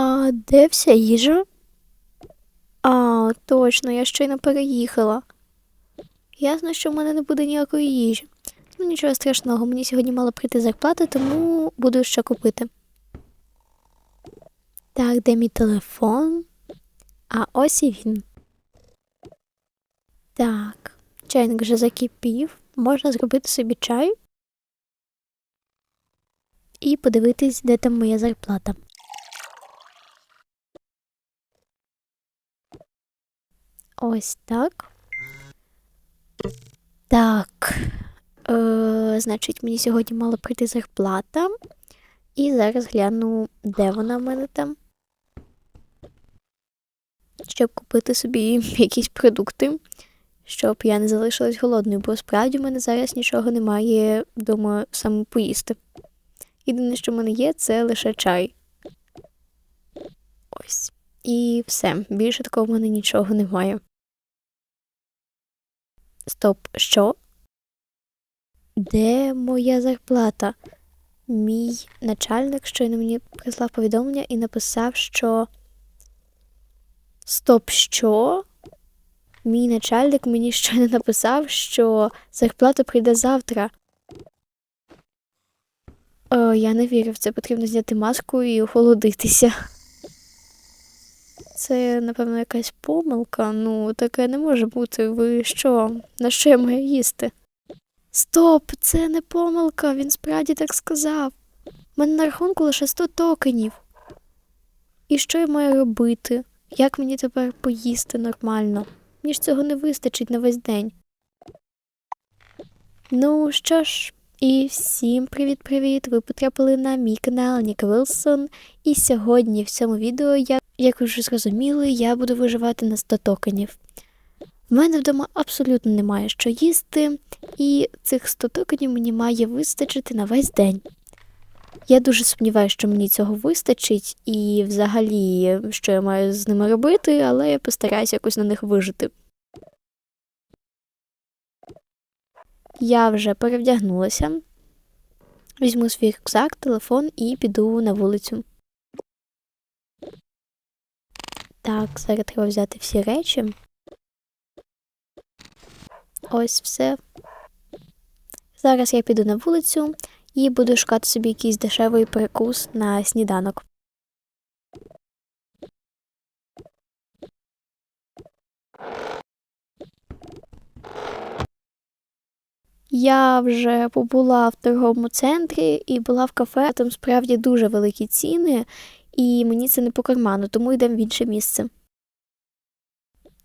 А де вся їжа? А, точно, я щойно переїхала. Ясно, що в мене не буде ніякої їжі. Ну, нічого страшного, мені сьогодні мала прийти зарплата, тому буду що купити. Так, де мій телефон? А ось і він. Так, чайник вже закипів. Можна зробити собі чай і подивитись, де там моя зарплата. Ось так. Так. Е, значить, мені сьогодні мала прийти зарплата. І зараз гляну, де вона в мене там. Щоб купити собі якісь продукти, щоб я не залишилась голодною, бо справді в мене зараз нічого немає вдома саме поїсти. Єдине, що в мене є, це лише чай. Ось. І все. Більше такого в мене нічого немає. Стоп, що? Де моя зарплата? Мій начальник щойно мені прислав повідомлення і написав, що. Стоп, що? Мій начальник мені щойно написав, що зарплата прийде завтра. О, я не вірю в це, потрібно зняти маску і охолодитися. Це, напевно, якась помилка. Ну, таке не може бути. Ви що? На що я маю їсти? Стоп, це не помилка, він справді так сказав. У мене на рахунку лише 100 токенів. І що я маю робити? Як мені тепер поїсти нормально? Мені ж цього не вистачить на весь день. Ну що ж, і всім привіт-привіт! Ви потрапили на мій канал Ніка Вилсон. І сьогодні в цьому відео, я, як ви вже зрозуміли, я буду виживати на 100 токенів. В мене вдома абсолютно немає що їсти, і цих 100 токенів мені має вистачити на весь день. Я дуже сумніваюся, що мені цього вистачить, і взагалі, що я маю з ними робити, але я постараюся якось на них вижити. Я вже перевдягнулася, візьму свій рюкзак, телефон і піду на вулицю. Так, зараз треба взяти всі речі. Ось все. Зараз я піду на вулицю і буду шукати собі якийсь дешевий перекус на сніданок. Я вже побула в торговому центрі і була в кафе, там справді дуже великі ціни, і мені це не по карману, тому йдемо в інше місце.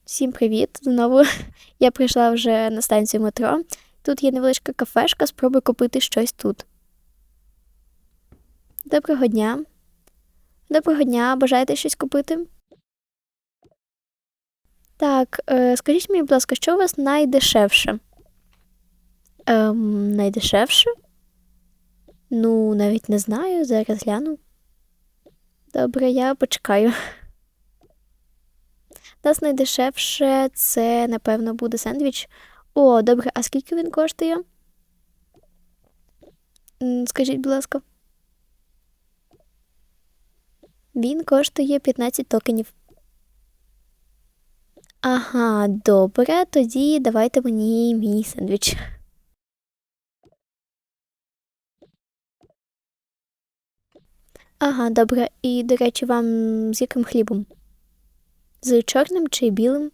Всім привіт! Знову я прийшла вже на станцію метро. Тут є невеличка кафешка, спробую купити щось тут. Доброго дня. Доброго дня, бажаєте щось купити? Так, е, скажіть мені, будь ласка, що у вас найдешевше? Ем, найдешевше? Ну, навіть не знаю, зараз гляну. Добре, я почекаю. Нас найдешевше це, напевно, буде сендвіч. О, добре, а скільки він коштує? Скажіть, будь ласка. Він коштує 15 токенів. Ага, добре, тоді давайте мені мій сендвіч. Ага, добре. І, до речі, вам з яким хлібом? З чорним чи білим?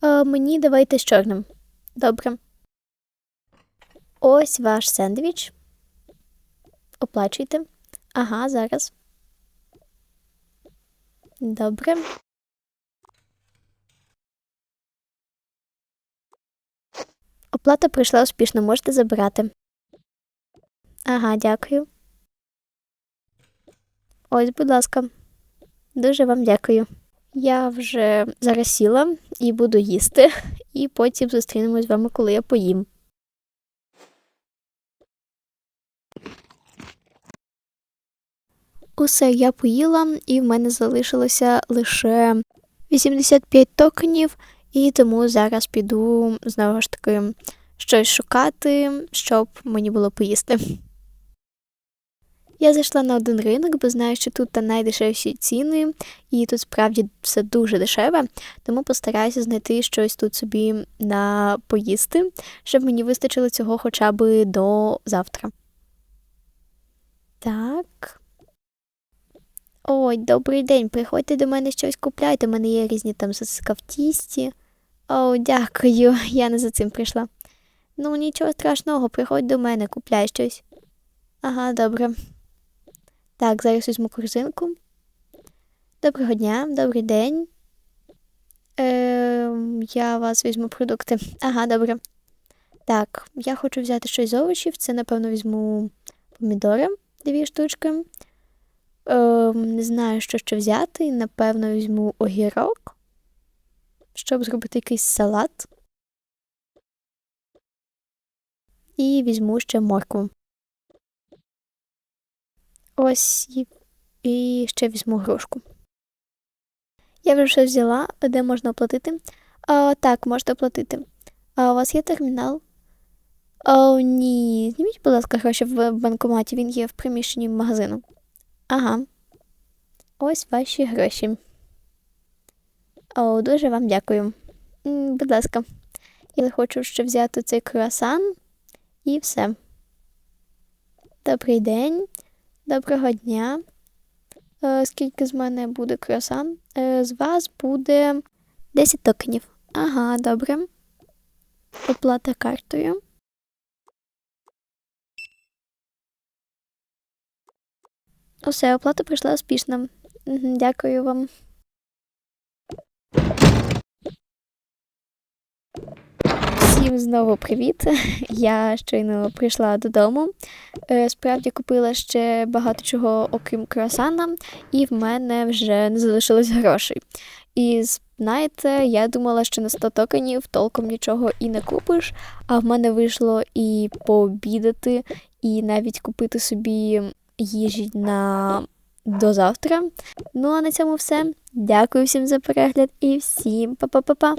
А, мені давайте з чорним. Добре. Ось ваш сендвіч. Оплачуйте. Ага, зараз. Добре. Оплата пройшла успішно, можете забирати. Ага, дякую. Ось, будь ласка. Дуже вам дякую. Я вже зараз сіла і буду їсти, і потім зустрінемось з вами, коли я поїм. Усе я поїла, і в мене залишилося лише 85 токенів, і тому зараз піду знову ж таки щось шукати, щоб мені було поїсти. Я зайшла на один ринок, бо знаю, що тут та найдешевші ціни, і тут справді все дуже дешеве, тому постараюся знайти щось тут собі на поїсти, щоб мені вистачило цього хоча б до завтра. Так. Ой, добрий день. Приходьте до мене щось купляйте. У мене є різні там сосиска в тісті. О, дякую, я не за цим прийшла. Ну, нічого страшного, приходь до мене, купляй щось. Ага, добре. Так, зараз візьму корзинку. Доброго дня, добрий день. Е, я вас візьму продукти. Ага, добре. Так, я хочу взяти щось з овочів. Це, напевно, візьму помідори, дві штучки. Е, не знаю, що ще взяти. Напевно, візьму огірок, щоб зробити якийсь салат. І візьму ще моркву. Ось і, ще візьму грушку. Я вже все взяла, де можна оплатити. А, так, можете оплатити. А у вас є термінал? О, ні. Зніміть, будь ласка, гроші в банкоматі, він є в приміщенні магазину. Ага. Ось ваші гроші. О, дуже вам дякую. Будь ласка, я хочу ще взяти цей круасан і все. Добрий день, доброго дня. Е, скільки з мене буде круасан? Е, з вас буде 10 токенів. Ага, добре. Оплата картою. Усе, оплата пройшла успішно. Дякую вам. Всім знову привіт. Я щойно прийшла додому. Е, Справді купила ще багато чого, окрім круасана, і в мене вже не залишилось грошей. І знаєте, я думала, що на 100 токенів толком нічого і не купиш, а в мене вийшло і пообідати, і навіть купити собі їжі на до завтра. Ну а на цьому все. Дякую всім за перегляд і всім па-па-па-па!